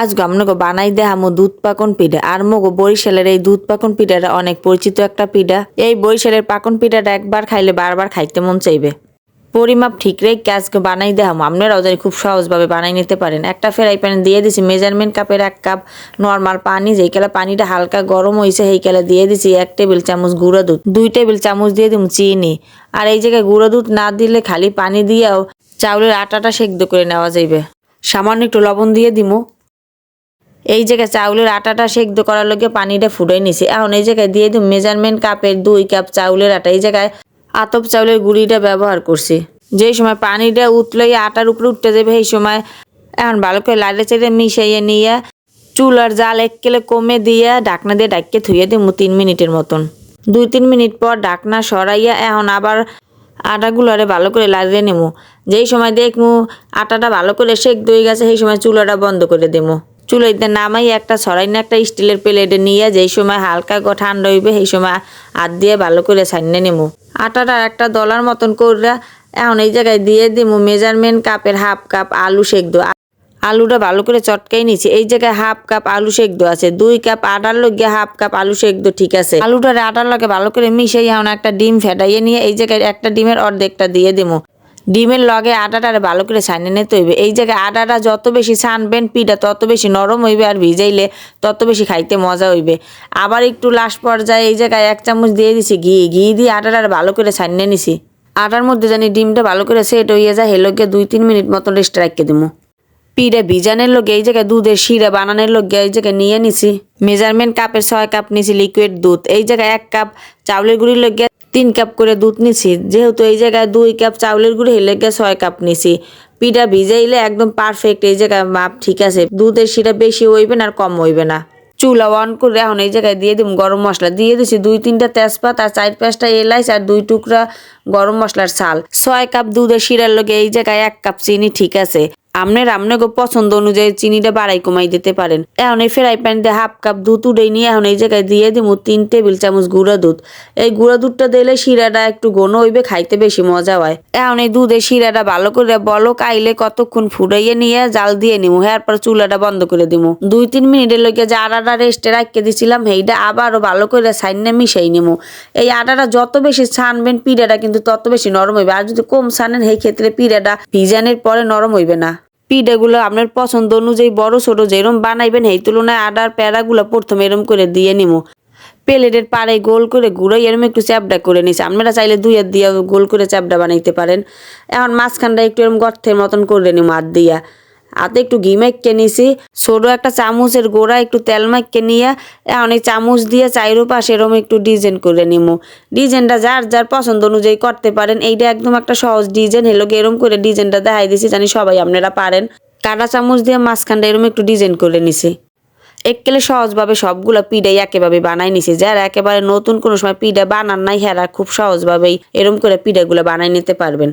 আজ আপনাকে বানাই দেহামো দুধ পাকন পিঠা। আর মগো বরিশালের এই দুধ পাকন পিঠাটা অনেক পরিচিত একটা পিঠা। এই বরিশালের পাকন পিঠাটা একবার খাইলে বারবার খাইতে মন চাইবে। পরিমাপ ঠিক রেখে আজকে বানাই দেহাম আপনারাও জানি খুব সহজভাবে বানাই নিতে পারেন। একটা ফ্রাই প্যানে দিয়ে দিছি মেজারমেন্ট কাপের এক কাপ নর্মাল পানি। যেই কালে পানিটা হালকা গরম হয়েছে সেই কালে দিয়ে দিছি এক টেবিল চামচ গুঁড়ো দুধ। দুই টেবিল চামচ দিয়ে দিম চিনি। আর এই জায়গায় গুঁড়ো দুধ না দিলে খালি পানি দিয়েও চাউলের আটাটা সেদ্ধ করে নেওয়া যাইবে। সামান্য একটু লবণ দিয়ে দিমু। এই জায়গায় চাউলের আটাটা সেদ্ধ করার লগে পানিটা ফুটাই নিছি। এখন এই জায়গায় দিয়ে দিই মেজারমেন্ট কাপের দুই কাপ চাউলের আটা। এই জায়গায় আতপ চাউলের গুঁড়িটা ব্যবহার করছি। যেই সময় পানিটা উতলে আটার উপরে উঠতে যাবে, সেই সময় এখন ভালো করে লাড়ে চেড়ে মিশাইয়ে নিয়ে চুলার জাল এক কেলে কমে দিয়ে ঢাকনা দিয়ে ডাকিয়ে থুয়ে দিমু তিন মিনিটের মতন। দুই তিন মিনিট পর ঢাকনা সরাইয়া এখন আবার আটাগুলো আরে ভালো করে লাগিয়ে নেব যেই সময় দেখমু আটাটা ভালো করে সেদ্ধ হয়ে গেছে, সেই সময় চুলাটা বন্ধ করে দেবো চুলাইতে নামাই, একটা সরাই না একটা স্টিলের প্লেটে নিয়ে যেই সময় হালকা ঠান্ডা হইবে, সেই সময় হাত দিয়ে ভালো করে ছাইনে নেব আটাটা একটা দলার মতন করে এখন এই জায়গায় দিয়ে দিমু, মেজারমেন্ট কাপের হাফ কাপ আলু সেদ্ধ। আলুটা ভালো করে চটকাই নিছি, এই জায়গায় হাফ কাপ আলু সেদ্ধ আছে, দুই কাপ আটার লগে হাফ কাপ আলু সেদ্ধ ঠিক আছে। আলুটারে আটার লগে ভালো করে মিশাই এখন একটা ডিম ফেটাইয়ে নিয়ে এই জায়গায় একটা ডিমের অর্ধেকটা দিয়ে দিমু। ডিমের লগে আটাটারে ভালো করে ছানিয়ে নিতে হইবে। এই জায়গায় আটাটা যত বেশি ছানবেন, পিঠা তত বেশি নরম হইবে আর ভিজাইলে তত বেশি খাইতে মজা হইবে। আবার একটু লাস্ট পর্যায়ে এই জায়গায় এক চামচ দিয়ে দিছি ঘি। ঘি দিয়ে আটাটারে ভালো করে ছানিয়ে নিছি। আটার মধ্যে জানি ডিমটা ভালো করে সেট হইয়া যায় হেলোকে দুই তিন মিনিট মতো রেস্ট রাখিয়ে দিমু। পিঠে ভিজানের লোক এই জায়গায় দুধের শিরা বানানোর লোক এই জায়গায় নিয়ে নিছি। মেজারমেন্ট কাপের ছয় কাপ নিছি লিকুইড দুধ। এই জায়গায় এক কাপ চাউলের গুঁড়ির লোক তিন কাপ করে দুধ নিছি। যেহেতু এই জায়গায় দুই কাপ চাউলের গুঁড়ি হেলে গিয়ে ছয় কাপ নিছি। পিঠা ভিজাইলে একদম পারফেক্ট এই জায়গায় মাপ ঠিক আছে। দুধের শিরা বেশি হইবে না আর কম হইবে না। চুলা অন করে এখন এই জায়গায় দিয়ে দিম গরম মশলা। দিয়ে দিছি দুই তিনটা তেজপাত আর চার পাঁচটা এলাইচ আর দুই টুকরা গরম মশলার ছাল। ছয় কাপ দুধের শিরার লগে এই জায়গায় এক কাপ চিনি ঠিক আছে। আপনার আপনাকে পছন্দ অনুযায়ী চিনিটা বাড়াই কমাই দিতে পারেন। এখন এই ফ্রাই প্যান দিয়ে হাফ কাপ দুধ উড়ে নিয়ে এখন এই জায়গায় দিয়ে দিব তিন টেবিল চামচ গুঁড়া দুধ। এই গুঁড়া দুধটা দিলে শিরাটা একটু ঘন হইবে, খাইতে বেশি মজা হয়। এখন এই দুধের শিরাটা ভালো করে বলো, কাইলে কতক্ষণ ফুটাইয়ে নিয়ে জাল দিয়ে নিমু এরপর চুলাটা বন্ধ করে দিমু দুই তিন মিনিটের লগে যে আটাটা রেস্টে রাখিয়ে দিছিলাম, সেইটা আবারও ভালো করে সাইনে মিশাই নিমু এই আটাটা যত বেশি ছানবেন পিঠাটা কিন্তু তত বেশি নরম হইবে। আর যদি কম ছানেন, সেই ক্ষেত্রে পিঠাটা ভিজানোর পরে নরম হইবে না। পিঠাগুলো আপনার পছন্দ অনুযায়ী বড়, ছোট যেরম বানাইবেন এই তুলনায় আডার প্যারাগুলো প্রথমে এরম করে দিয়ে নিব প্লেটের পাড়ে গোল করে গুঁড়ো এরম একটু চ্যাপটা করে নিছে। আপনারা চাইলে দুই হাত দিয়ে গোল করে চ্যাপটা বানাইতে পারেন। এখন মাঝখানটা একটু এরম গর্তের মতন করে নিব হাত দিয়া। হাতে একটু ঘি মাইকে নিছি। ছোটো একটা চামচের গোড়া একটু তেল মাইকে নিয়ে অনেক চামচ দিয়ে চাইরো পাশে এরম একটু ডিজাইন করে নিমু। ডিজাইনটা যার যার পছন্দ অনুযায়ী করতে পারেন। এইটা একদম একটা সহজ ডিজাইন। হেলোকে এরম করে ডিজাইনটা দেখাই দিছি, জানি সবাই আপনারা পারেন। কাটা চামচ দিয়ে মাঝখানটা এরম একটু ডিজাইন করে নিছি। এককেলে সহজভাবে সবগুলো পিঠাই একেভাবে বানাই নিছি। যারা একেবারে নতুন কোনো সময় পিঠা বানান নাই, হেরা খুব সহজভাবেই এরম করে পিঠাগুলো বানাই নিতে পারবেন।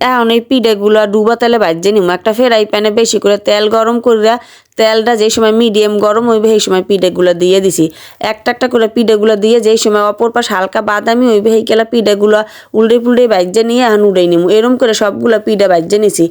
এখন এই পিঠেগুলো ডুবা তেলে ভাজছে নিমু একটা ফেরাই প্যানে বেশি করে তেল গরম করিয়া তেলটা যে সময় মিডিয়াম গরম হইবে, সেই সময় পিঠেগুলো দিয়ে দিছি। একটা একটা করে পিঠেগুলো দিয়ে যেই সময় অপর পাশ হালকা বাদামি হইবে, সেই কেলা পিঠেগুলো উল্টে পুল্টে বাজছে নিয়ে এখন উড়ে নিমু। এরম করে সবগুলো পিঠা ভাজছে নিছি।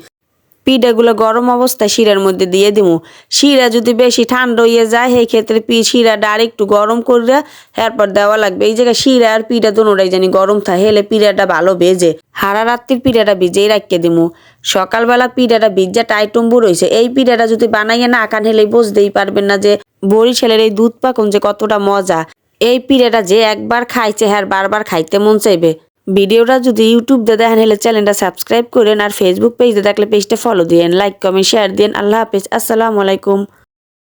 পিঠাগুলো গরম অবস্থায় শিরার মধ্যে দিয়ে দিমু। শিরা যদি বেশি ঠান্ডা হয়ে যায়, সেই ক্ষেত্রে পি শিরাটা আর একটু গরম করে এরপর দেওয়া লাগবে। এই জায়গায় শিরা আর পিঠা দুটাই জানি গরম থাকে, হেলে পিঠাটা ভালো ভেজে। হারা রাত্রির পিঠাটা ভিজেই রাখিয়ে দিমু। সকালবেলা পিঠাটা ভিজা টাইটম্বু রয়েছে এই পিঠাটা যদি বানাইয়ে না খান, হেলে বুঝতেই পারবেন না যে বরিশালের এই দুধ পাকন যে কতটা মজা। এই পিঠাটা যে একবার খাইছে হ্যাঁ বারবার খাইতে মন চাইবে। ভিডিওটা যদি ইউটিউব দিয়ে দেখেন হলে চ্যানেলটা সাবস্ক্রাইব করেন আর ফেসবুক পেজে দেখলে পেজটা ফলো দিয়েন লাইক কমেন্ট শেয়ার দিন। আল্লাহ হাফিজ। আসসালামু আলাইকুম।